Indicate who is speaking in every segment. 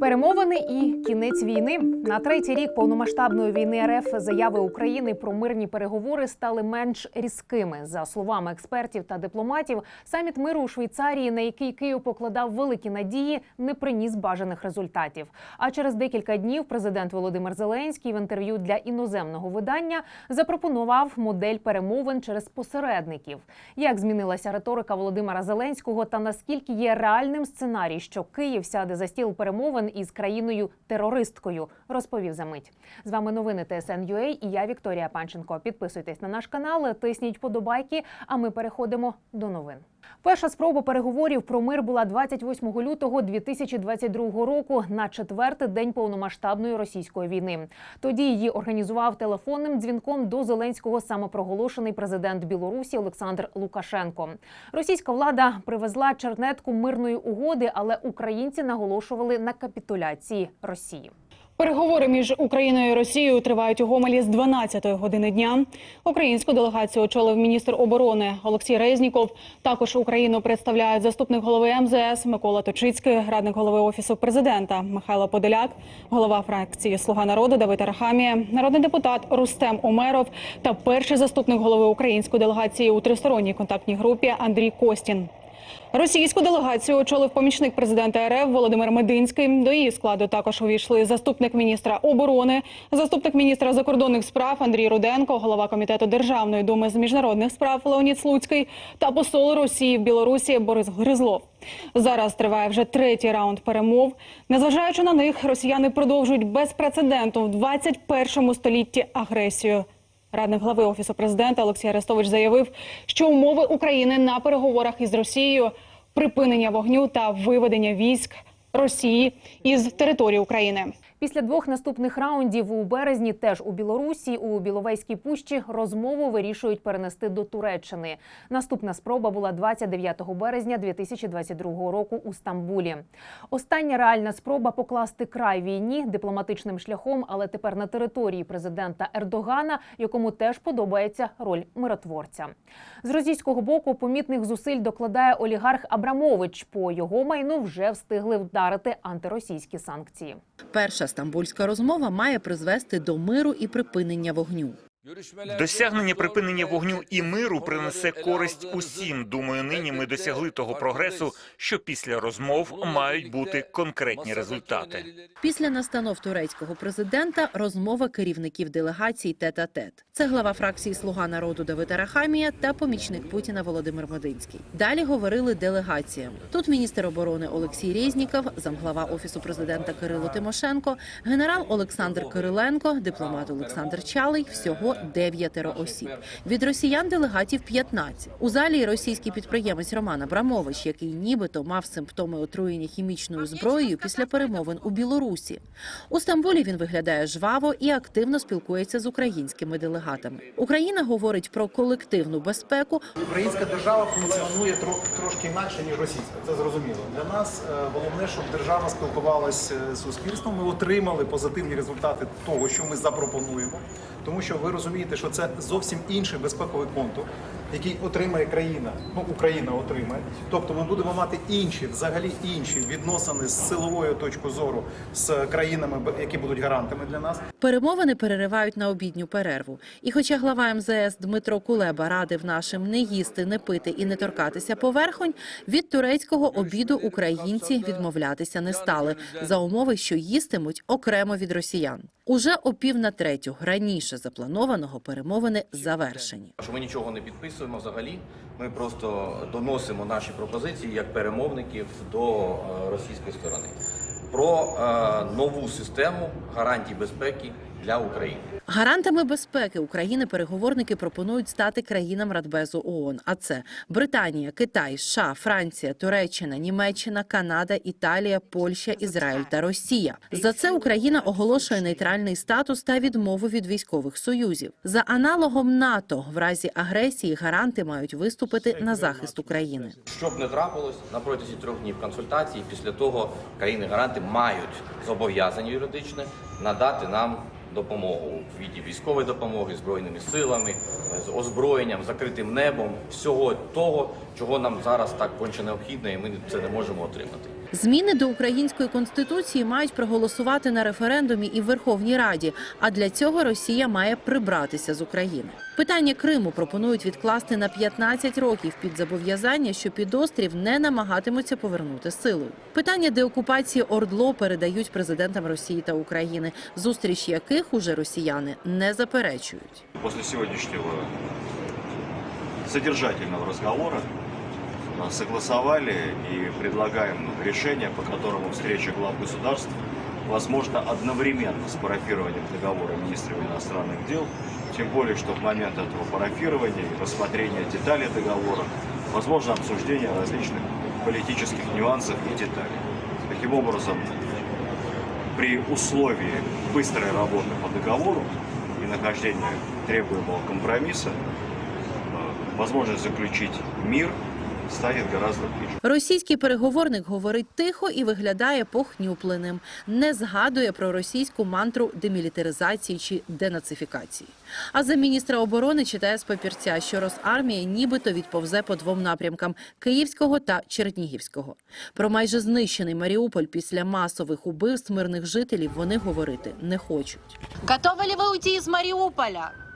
Speaker 1: Перемовини і кінець війни на третій рік повномасштабної війни РФ заяви України про мирні переговори стали менш різкими. За словами експертів та дипломатів, саміт миру у Швейцарії, на який Київ покладав великі надії, не приніс бажаних результатів. А через декілька днів президент Володимир Зеленський в інтерв'ю для іноземного видання запропонував модель перемовин через посередників. Як змінилася риторика Володимира Зеленського та наскільки є реальним сценарій, що Київ сяде за стіл перемовин із країною терористкою, розповів за мить. З вами новини ТСН.UA і я Вікторія Панченко. Підписуйтесь на наш канал, тисніть подобайки. А ми переходимо до новин. Перша спроба переговорів про мир була 28 лютого 2022 року на четвертий день повномасштабної російської війни. Тоді її організував телефонним дзвінком до Зеленського самопроголошений президент Білорусі Олександр Лукашенко. Російська влада привезла чернетку мирної угоди, але українці наголошували на капітуляції Росії.
Speaker 2: Переговори між Україною і Росією тривають у Гомелі з 12-ї години дня. Українську делегацію очолив міністр оборони Олексій Резніков. Також Україну представляють заступник голови МЗС Микола Точицький, радник голови офісу президента Михайло Подоляк, голова фракції Слуга народу Давид Арахамія, народний депутат Рустем Омеров та перший заступник голови української делегації у тристоронній контактній групі Андрій Костін. Російську делегацію очолив помічник президента РФ Володимир Мединський. До її складу також увійшли заступник міністра оборони, заступник міністра закордонних справ Андрій Руденко, голова комітету Державної думи з міжнародних справ Леонід Слуцький та посол Росії в Білорусі Борис Гризлов. Зараз триває вже третій раунд перемов. Незважаючи на них, росіяни продовжують без прецеденту в 21 столітті агресію. Радник глави офісу президента Олексій Арестович заявив, що умови України на переговорах із Росією припинення вогню та виведення військ Росії із території України.
Speaker 1: Після двох наступних раундів у березні, теж у Білорусі, у Біловейській пущі розмову вирішують перенести до Туреччини. Наступна спроба була 29 березня 2022 року у Стамбулі. Остання реальна спроба покласти край війні дипломатичним шляхом, але тепер на території президента Ердогана, якому теж подобається роль миротворця. З російського боку помітних зусиль докладає олігарх Абрамович. По його майну вже встигли вдарити антиросійські санкції.
Speaker 3: Перша стамбульська розмова має призвести до миру і припинення вогню.
Speaker 4: Досягнення припинення вогню і миру принесе користь усім. Думаю, нині ми досягли того прогресу, що після розмов мають бути конкретні результати.
Speaker 3: Після настанов турецького президента розмова керівників делегацій тет-а-тет. Це глава фракції Слуга народу Давид Арахамія та помічник Путіна Володимир Мединський. Далі говорили делегаціям. Тут міністр оборони Олексій Резніков, замглава офісу президента Кирило Тимошенко, генерал Олександр Кириленко, дипломат Олександр Чалий. Всього дев'ятеро осіб. Від росіян делегатів 15. У залі російський підприємець Роман Абрамович, який нібито мав симптоми отруєння хімічною зброєю після перемовин у Білорусі. У Стамбулі він виглядає жваво і активно спілкується з українськими делегатами. Україна говорить про колективну безпеку.
Speaker 5: Українська держава функціонує трошки інакше, ніж російська. Це зрозуміло. Для нас е, головне, щоб держава спілкувалася з суспільством. Ми отримали позитивні результати того, що ми запропонуємо. Тому що ви розумієте, що це зовсім інший безпековий контур, який отримає країна. Ну, Україна отримає. Тобто ми будемо мати інші, взагалі інші відносини з силової точки зору з країнами, які будуть гарантами для нас.
Speaker 3: Перемовини переривають на обідню перерву. І хоча глава МЗС Дмитро Кулеба радив нашим не їсти, не пити і не торкатися поверхонь, від турецького обіду українці відмовлятися не стали за умови, що їстимуть окремо від росіян. Уже о пів на третю раніше запланованого перемовини завершені.
Speaker 6: Що ми нічого не підписуємо взагалі. Ми просто доносимо наші пропозиції як перемовників до е, російської сторони про е, нову систему гарантій безпеки для України.
Speaker 3: Гарантами безпеки України переговорники пропонують стати країнам Радбезу ООН. А це Британія, Китай, США, Франція, Туреччина, Німеччина, Канада, Італія, Польща, Ізраїль та Росія. За це Україна оголошує нейтральний статус та відмову від військових союзів. За аналогом НАТО в разі агресії гаранти мають виступити на захист України.
Speaker 6: Щоб не трапилось на протязі трьох днів консультацій, після того країни-гаранти мають зобов'язання юридичне надати нам допомогу в віді військової допомоги, збройними силами, з озброєнням, закритим небом, всього того, чого нам зараз так конче необхідно, і ми це не можемо отримати.
Speaker 3: Зміни до української конституції мають проголосувати на референдумі і в Верховній Раді. А для цього Росія має прибратися з України. Питання Криму пропонують відкласти на 15 років під зобов'язання, що підострів не намагатимуться повернути силою. Питання деокупації Ордло передають президентам Росії та України, зустріч яких уже росіяни не заперечують.
Speaker 7: После сегодняшнего содержательного разговора а, согласовали и предлагаем решение, по которому встреча глав государств возможно одновременно с парафированием договора министрами иностранных дел, тем более, что в момент этого парафирования и рассмотрения деталей договора возможно обсуждение различных политических нюансов и деталей. Таким образом, при условии быстрой работы по договору и нахождения требуемого компромисса, э, возможность заключить мир станет гораздо ближе.
Speaker 3: Російський переговорник говорить тихо і виглядає похнюпленим. Не згадує про російську мантру демілітаризації чи денацифікації. А за міністра оборони читає з папірця, що Росармія нібито відповзе по двом напрямкам Київського та Чернігівського. Про майже знищений Маріуполь після масових убивств мирних жителів вони говорити не хочуть.
Speaker 8: Готовы ли вы уйти из Мариуполя?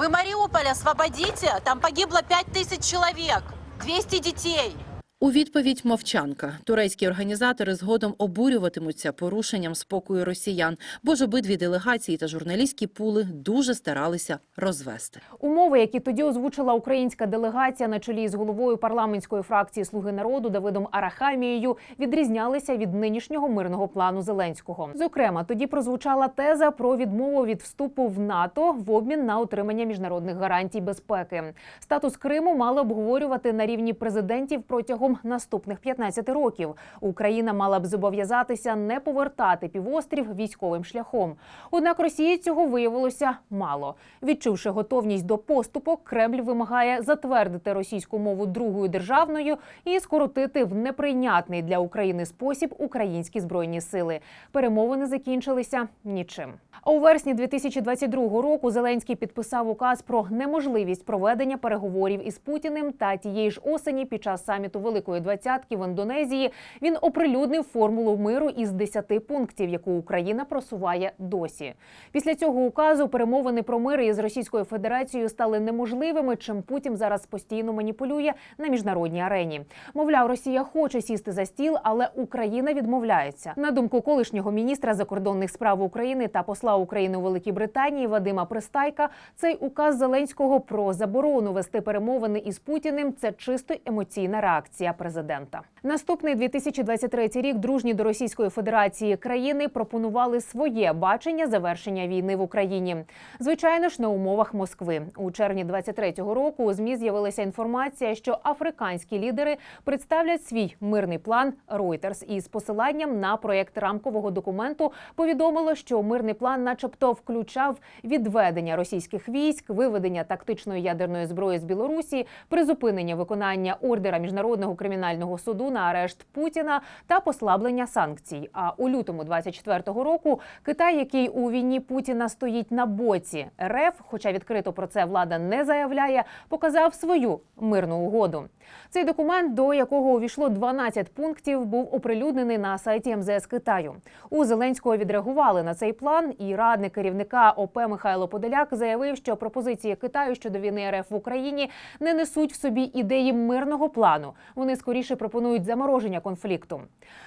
Speaker 8: Вы Мариуполь освободите? Там погибло 5000 человек, 200 детей.
Speaker 3: У відповідь мовчанка. Турецькі організатори згодом обурюватимуться порушенням спокою росіян, бо ж обидві делегації та журналістські пули дуже старалися розвести.
Speaker 1: Умови, які тоді озвучила українська делегація на чолі з головою парламентської фракції Слуги народу Давидом Арахамією, відрізнялися від нинішнього мирного плану Зеленського. Зокрема, тоді прозвучала теза про відмову від вступу в НАТО в обмін на отримання міжнародних гарантій безпеки. Статус Криму мали обговорювати на рівні президентів протягом наступних 15 років. Україна мала б зобов'язатися не повертати півострів військовим шляхом. Однак Росії цього виявилося мало. Відчувши готовність до поступок, Кремль вимагає затвердити російську мову другою державною і скоротити в неприйнятний для України спосіб українські збройні сили. Перемовини закінчилися нічим. А у вересні 2022 року Зеленський підписав указ про неможливість проведення переговорів із Путіним. Та тієї ж осені, під час саміту Великої двадцятки в Індонезії, він оприлюднив формулу миру із 10 пунктів, яку Україна просуває досі. Після цього указу перемовини про мир із Російською Федерацією стали неможливими, чим Путін зараз постійно маніпулює на міжнародній арені. Мовляв, Росія хоче сісти за стіл, але Україна відмовляється. На думку колишнього міністра закордонних справ України та посла України у Великій Британії Вадима Пристайка, цей указ Зеленського про заборону вести перемовини із Путіним це чисто емоційна реакція президента. Наступний 2023 рік дружні до Російської Федерації країни пропонували своє бачення завершення війни в Україні. Звичайно ж, на умовах Москви у червні 23-го року у змі з'явилася інформація, що африканські лідери представлять свій мирний план Reuters із посиланням на проєкт рамкового документу повідомило, що мирний план, начебто, включав відведення російських військ, виведення тактичної ядерної зброї з Білорусі, призупинення виконання ордера міжнародного кримінального суду на арешт Путіна та послаблення санкцій. А у лютому 24-го року Китай, який у війні Путіна стоїть на боці РФ, хоча відкрито про це влада не заявляє, показав свою мирну угоду. Цей документ, до якого увійшло 12 пунктів, був оприлюднений на сайті МЗС Китаю. У Зеленського відреагували на цей план, і радник керівника ОП Михайло Подоляк заявив, що пропозиції Китаю щодо війни РФ в Україні не несуть в собі ідеї мирного плану. Вони скоріше пропонують замороження конфлікту.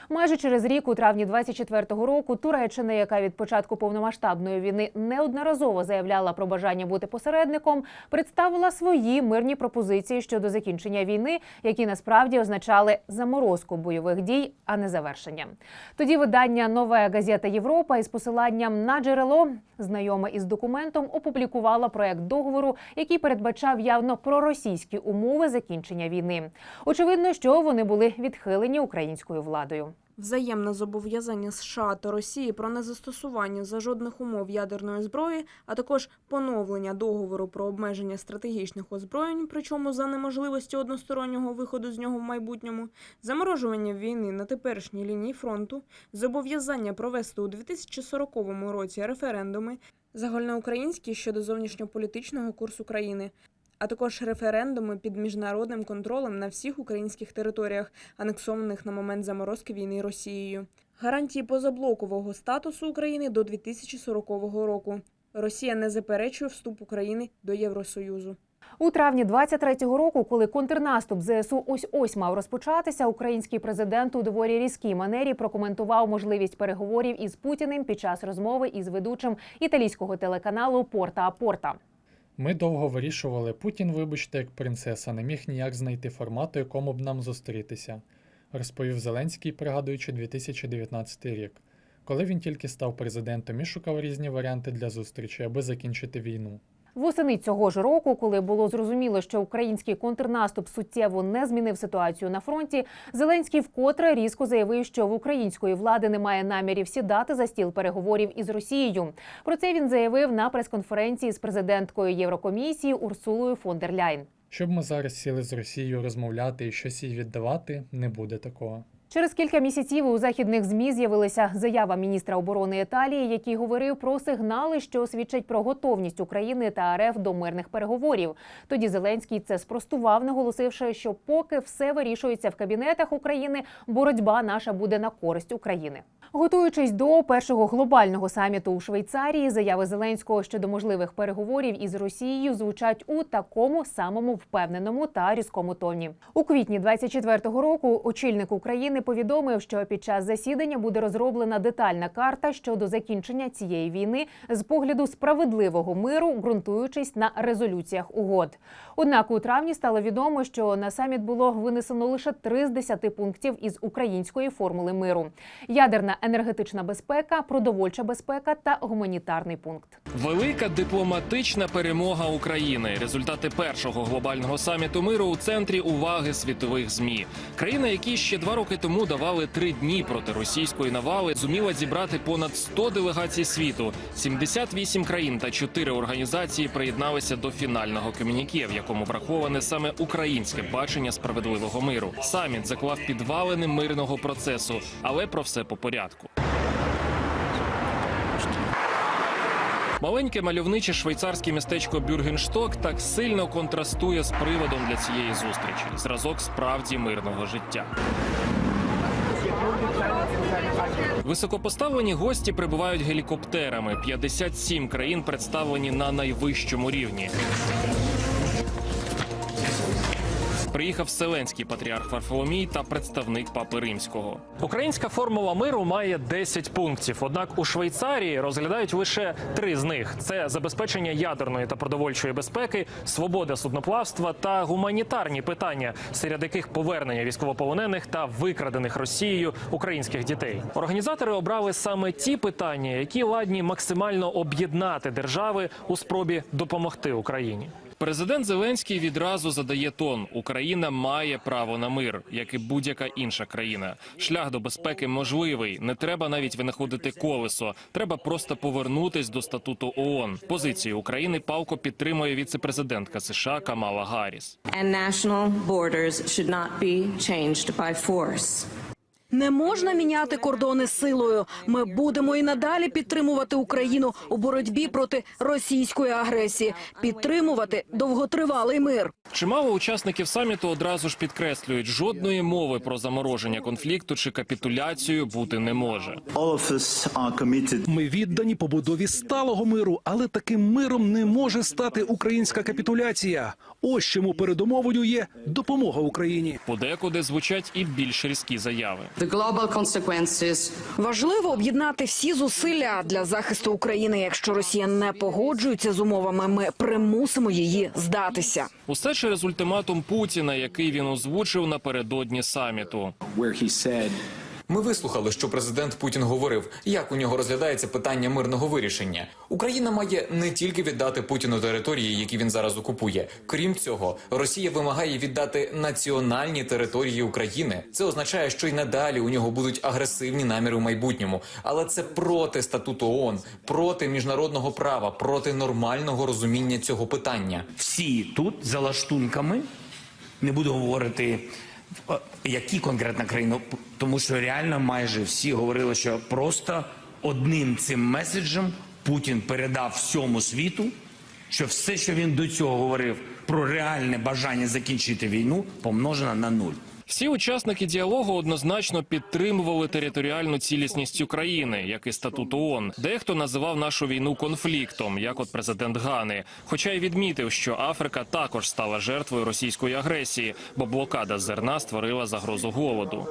Speaker 1: Майже через рік, у травні 24-го року, Туреччина, яка від початку повномасштабної війни неодноразово заявляла про бажання бути посередником, представила свої мирні пропозиції щодо закінчення війни, які насправді означали заморозку бойових дій, а не завершення. Тоді видання Нова газета Європа із посиланням на джерело, знайоме із документом, опублікувала проект договору, який передбачав явно проросійські умови закінчення війни. Очевидно, що вони були відхилені українською владою.
Speaker 9: взаємне зобов'язання США та Росії про незастосування за жодних умов ядерної зброї, а також поновлення договору про обмеження стратегічних озброєнь, причому за неможливості одностороннього виходу з нього в майбутньому, заморожування війни на теперішній лінії фронту, зобов'язання провести у 2040 році референдуми, загальноукраїнські щодо зовнішньополітичного курсу країни, а також референдуми під міжнародним контролем на всіх українських територіях, анексованих на момент заморозки війни Росією, гарантії позаблокового статусу України до 2040 року. Росія не заперечує вступ України до Євросоюзу.
Speaker 1: У травні 23-го року, коли контрнаступ ЗСУ ось ось мав розпочатися, український президент у доволі різкій манері прокоментував можливість переговорів із Путіним під час розмови із ведучим італійського телеканалу Порта Порта.
Speaker 10: Ми довго вирішували. Путін, вибачте, як принцеса, не міг ніяк знайти формату, якому б нам зустрітися, розповів Зеленський, пригадуючи 2019 рік, коли він тільки став президентом і шукав різні варіанти для зустрічі, аби закінчити війну.
Speaker 1: Восени цього ж року, коли було зрозуміло, що український контрнаступ суттєво не змінив ситуацію на фронті, Зеленський вкотре різко заявив, що в української влади немає намірів сідати за стіл переговорів із Росією. Про це він заявив на прес-конференції з президенткою Єврокомісії Урсулою фон дер Ляйн.
Speaker 10: Щоб ми зараз сіли з Росією розмовляти і щось їй віддавати, не буде такого.
Speaker 1: Через кілька місяців у західних змі з'явилася заява міністра оборони Італії, який говорив про сигнали, що свідчать про готовність України та РФ до мирних переговорів. Тоді Зеленський це спростував, наголосивши, що поки все вирішується в кабінетах України, боротьба наша буде на користь України. Готуючись до першого глобального саміту у Швейцарії, заяви Зеленського щодо можливих переговорів із Росією звучать у такому самому впевненому та різкому тоні. У квітні 24-го року очільник України повідомив, що під час засідання буде розроблена детальна карта щодо закінчення цієї війни з погляду справедливого миру, ґрунтуючись на резолюціях угод. Однак у травні стало відомо, що на саміт було винесено лише три з десяти пунктів із української формули миру: ядерна енергетична безпека, продовольча безпека та гуманітарний пункт.
Speaker 11: Велика дипломатична перемога України. Результати першого глобального саміту миру у центрі уваги світових змі. Країна, які ще два роки тому давали три дні проти російської навали, зуміла зібрати понад 100 делегацій світу. 78 країн та 4 організації приєдналися до фінального комюніке, в якому враховане саме українське бачення справедливого миру. Саміт заклав підвалини мирного процесу, але про все по порядку. Маленьке мальовниче швейцарське містечко Бюргеншток так сильно контрастує з приводом для цієї зустрічі. Зразок справді мирного життя. Високопоставлені гості прибувають гелікоптерами. 57 країн представлені на найвищому рівні. Приїхав Вселенський патріарх Варфоломій та представник папи римського. Українська формула миру має 10 пунктів. Однак у Швейцарії розглядають лише три з них: це забезпечення ядерної та продовольчої безпеки, свобода судноплавства та гуманітарні питання, серед яких повернення військовополонених та викрадених Росією українських дітей. Організатори обрали саме ті питання, які ладні максимально об'єднати держави у спробі допомогти Україні. Президент Зеленський відразу задає тон: Україна має право на мир, як і будь-яка інша країна. Шлях до безпеки можливий. Не треба навіть винаходити колесо. Треба просто повернутись до статуту ООН. Позицію України палко підтримує віцепрезидентка США Камала Гарріс.
Speaker 12: and national borders should not be changed by force.
Speaker 13: Не можна міняти кордони силою. Ми будемо і надалі підтримувати Україну у боротьбі проти російської агресії, підтримувати довготривалий мир.
Speaker 11: Чимало учасників саміту одразу ж підкреслюють, жодної мови про замороження конфлікту чи капітуляцію бути не може.
Speaker 14: Ми віддані побудові сталого миру, але таким миром не може стати українська капітуляція. Ось чому передумовою є допомога Україні.
Speaker 11: Подекуди звучать і більш різкі заяви.
Speaker 12: The global
Speaker 13: Важливо об'єднати всі зусилля для захисту України. Якщо Росія не погоджується з умовами, ми примусимо її здатися.
Speaker 11: Усе через ультиматум Путіна, який він озвучив напередодні саміту.
Speaker 15: Ми вислухали, що президент Путін говорив, як у нього розглядається питання мирного вирішення. Україна має не тільки віддати Путіну території, які він зараз окупує. Крім цього, Росія вимагає віддати національні території України. Це означає, що й надалі у нього будуть агресивні наміри в майбутньому, але це проти статуту ООН, проти міжнародного права, проти нормального розуміння цього питання.
Speaker 16: всі тут за лаштунками. Не буду говорити, які конкретно країни, тому що реально майже всі говорили, що просто одним цим меседжем Путін передав всьому світу, що все, що він до цього говорив про реальне бажання закінчити війну, помножено на нуль.
Speaker 11: Всі учасники діалогу однозначно підтримували територіальну цілісність України, як і статут ООН. Дехто називав нашу війну конфліктом, як от президент Гани. Хоча й відмітив, що Африка також стала жертвою російської агресії, бо блокада зерна створила загрозу голоду.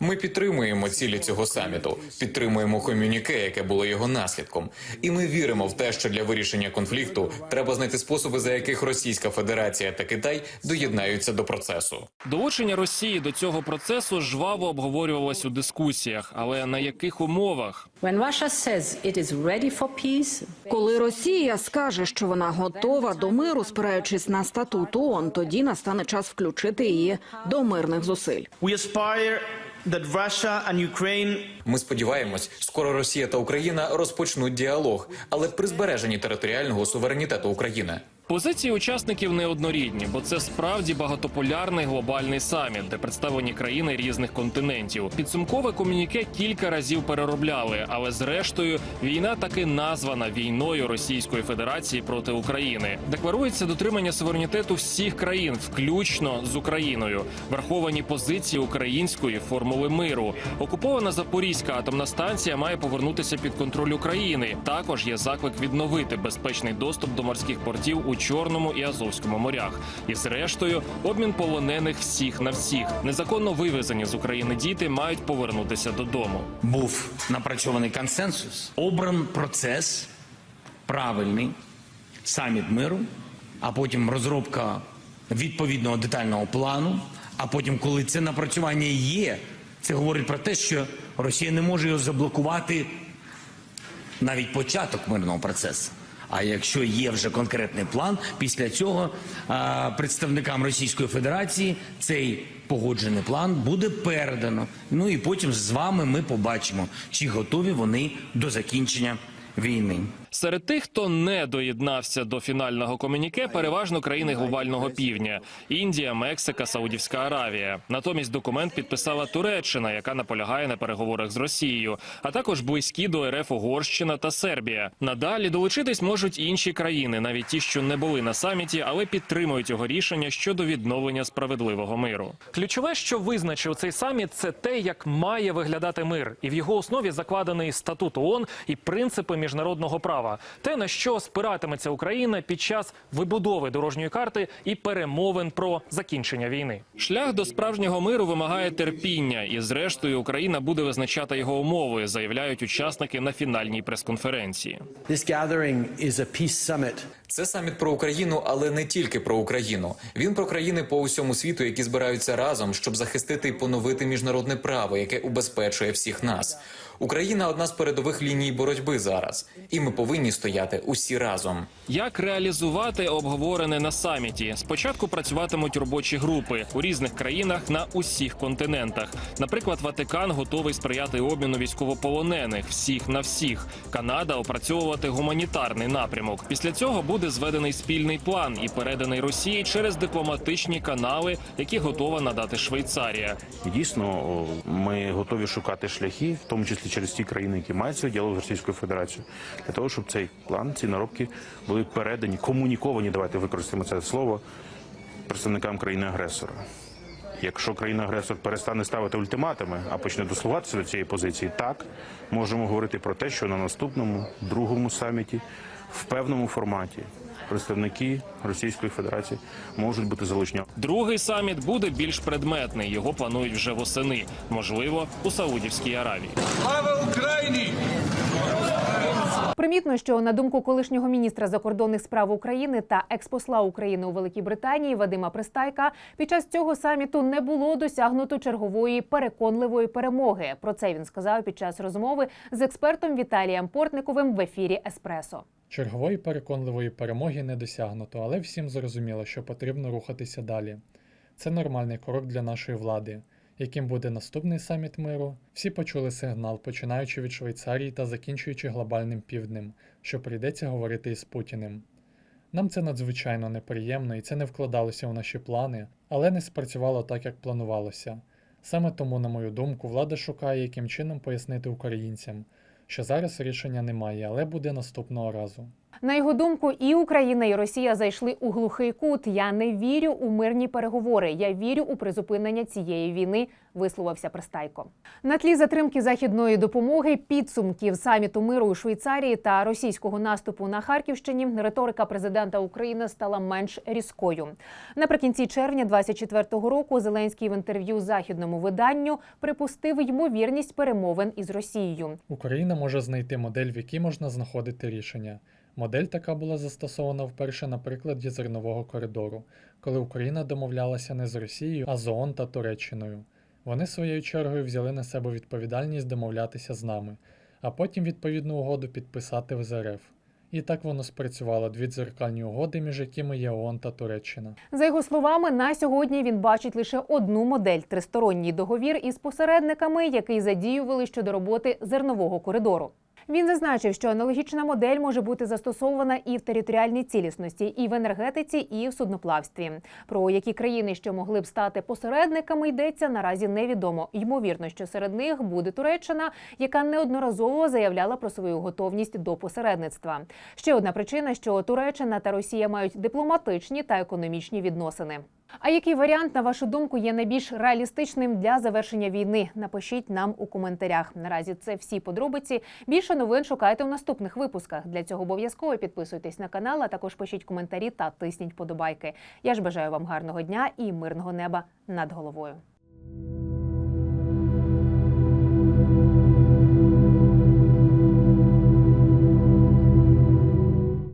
Speaker 15: Ми підтримуємо цілі цього саміту, підтримуємо комюніке, яке було його наслідком. І ми віримо в те, що для вирішення конфлікту треба знайти способи, за яких Російська Федерація та Китай доєднаються до процесу.
Speaker 11: Долучення Росії до цього процесу жваво обговорювалось у дискусіях, але на яких умовах?
Speaker 13: Коли Росія скаже, що вона готова до миру, спираючись на статут ООН, тоді настане час включити її до мирних зусиль.
Speaker 15: Ми сподіваємось, скоро Росія та Україна розпочнуть діалог, але при збереженні територіального суверенітету України.
Speaker 11: Позиції учасників неоднорідні, бо це справді багатополярний глобальний саміт, де представлені країни різних континентів. Підсумкове комюніке кілька разів переробляли, але зрештою війна таки названа війною Російської Федерації проти України. Декларується дотримання суверенітету всіх країн, включно з Україною. Враховані позиції української формули миру. Окупована Запорізька атомна станція має повернутися під контроль України. Також є заклик відновити безпечний доступ до морських портів у Чорному і Азовському морях. І зрештою, обмін полонених всіх на всіх. Незаконно вивезені з України діти мають повернутися додому.
Speaker 16: Був напрацьований консенсус, обран процес правильний, саміт миру, а потім розробка відповідного детального плану. А потім, коли це напрацювання є, це говорить про те, що Росія не може його заблокувати навіть початок мирного процесу. А якщо є вже конкретний план, після цього а, представникам Російської Федерації цей погоджений план буде передано. Ну і потім з вами ми побачимо, чи готові вони до закінчення війни.
Speaker 11: Серед тих, хто не доєднався до фінального комюніке, переважно країни глобального півдня: Індія, Мексика, Саудівська Аравія. Натомість документ підписала Туреччина, яка наполягає на переговорах з Росією, а також близькі до РФ Угорщина та Сербія. Надалі долучитись можуть інші країни, навіть ті, що не були на саміті, але підтримують його рішення щодо відновлення справедливого миру. Ключове, що визначив цей саміт, це те, як має виглядати мир, і в його основі закладений статут ООН і принципи міжнародного права. Те на що спиратиметься Україна під час вибудови дорожньої карти і перемовин про закінчення війни. Шлях до справжнього миру вимагає терпіння, і зрештою Україна буде визначати його умови, заявляють учасники на фінальній прес-конференції.
Speaker 15: Це саміт про Україну, але не тільки про Україну. Він про країни по усьому світу, які збираються разом, щоб захистити і поновити міжнародне право, яке убезпечує всіх нас. Україна одна з передових ліній боротьби зараз, і ми повинні стояти усі разом.
Speaker 11: Як реалізувати обговорене на саміті? Спочатку працюватимуть робочі групи у різних країнах на усіх континентах. Наприклад, Ватикан готовий сприяти обміну військовополонених всіх на всіх. Канада опрацьовувати гуманітарний напрямок. Після цього буде зведений спільний план і переданий Росії через дипломатичні канали, які готова надати Швейцарія.
Speaker 17: Дійсно ми готові шукати шляхи, в тому числі через ті країни, які мають діалог з Російською Федерацією, для того, щоб цей план, ці наробки були передані, комуніковані. Давайте використаємо це слово представникам країни-агресора. Якщо країна-агресор перестане ставити ультиматуми, а почне дослугатися до цієї позиції, так можемо говорити про те, що на наступному другому саміті в певному форматі представники Російської Федерації можуть бути залучені.
Speaker 11: Другий саміт буде більш предметний. Його планують вже восени, можливо, у Саудівській Аравії.
Speaker 1: При Примітно, що на думку колишнього міністра закордонних справ України та експосла України у Великій Британії Вадима Пристайка, під час цього саміту не було досягнуто чергової переконливої перемоги. Про це він сказав під час розмови з експертом Віталієм Портниковим в ефірі Еспресо.
Speaker 10: Чергової переконливої перемоги не досягнуто, але всім зрозуміло, що потрібно рухатися далі. Це нормальний крок для нашої влади. Яким буде наступний саміт миру? Всі почули сигнал, починаючи від Швейцарії та закінчуючи глобальним півднем, що прийдеться говорити із Путіним. Нам це надзвичайно неприємно і це не вкладалося у наші плани, але не спрацювало так, як планувалося. Саме тому, на мою думку, влада шукає, яким чином пояснити українцям, що зараз рішення немає, але буде наступного разу.
Speaker 1: На його думку, і Україна, і Росія зайшли у глухий кут. Я не вірю у мирні переговори. Я вірю у призупинення цієї війни. Висловився Пристайко. На тлі затримки західної допомоги, підсумків саміту миру у Швейцарії та російського наступу на Харківщині. Риторика президента України стала менш різкою. Наприкінці червня 24-го року Зеленський в інтерв'ю західному виданню припустив ймовірність перемовин із Росією.
Speaker 10: Україна може знайти модель, в якій можна знаходити рішення. Модель така була застосована вперше на прикладі зернового коридору, коли Україна домовлялася не з Росією, а з ООН та Туреччиною. Вони своєю чергою взяли на себе відповідальність домовлятися з нами, а потім відповідну угоду підписати з РФ. І так воно спрацювало дві дзеркальні угоди, між якими є ООН та Туреччина.
Speaker 1: За його словами, на сьогодні він бачить лише одну модель тристоронній договір із посередниками, який задіювали щодо роботи зернового коридору. Він зазначив, що аналогічна модель може бути застосована і в територіальній цілісності, і в енергетиці, і в судноплавстві. Про які країни, що могли б стати посередниками, йдеться наразі невідомо. Ймовірно, що серед них буде Туреччина, яка неодноразово заявляла про свою готовність до посередництва. Ще одна причина, що Туреччина та Росія мають дипломатичні та економічні відносини. А який варіант, на вашу думку, є найбільш реалістичним для завершення війни? Напишіть нам у коментарях. Наразі це всі подробиці. Більше новин шукайте у наступних випусках. Для цього обов'язково підписуйтесь на канал, а також пишіть коментарі та тисніть подобайки. Я ж бажаю вам гарного дня і мирного неба над головою.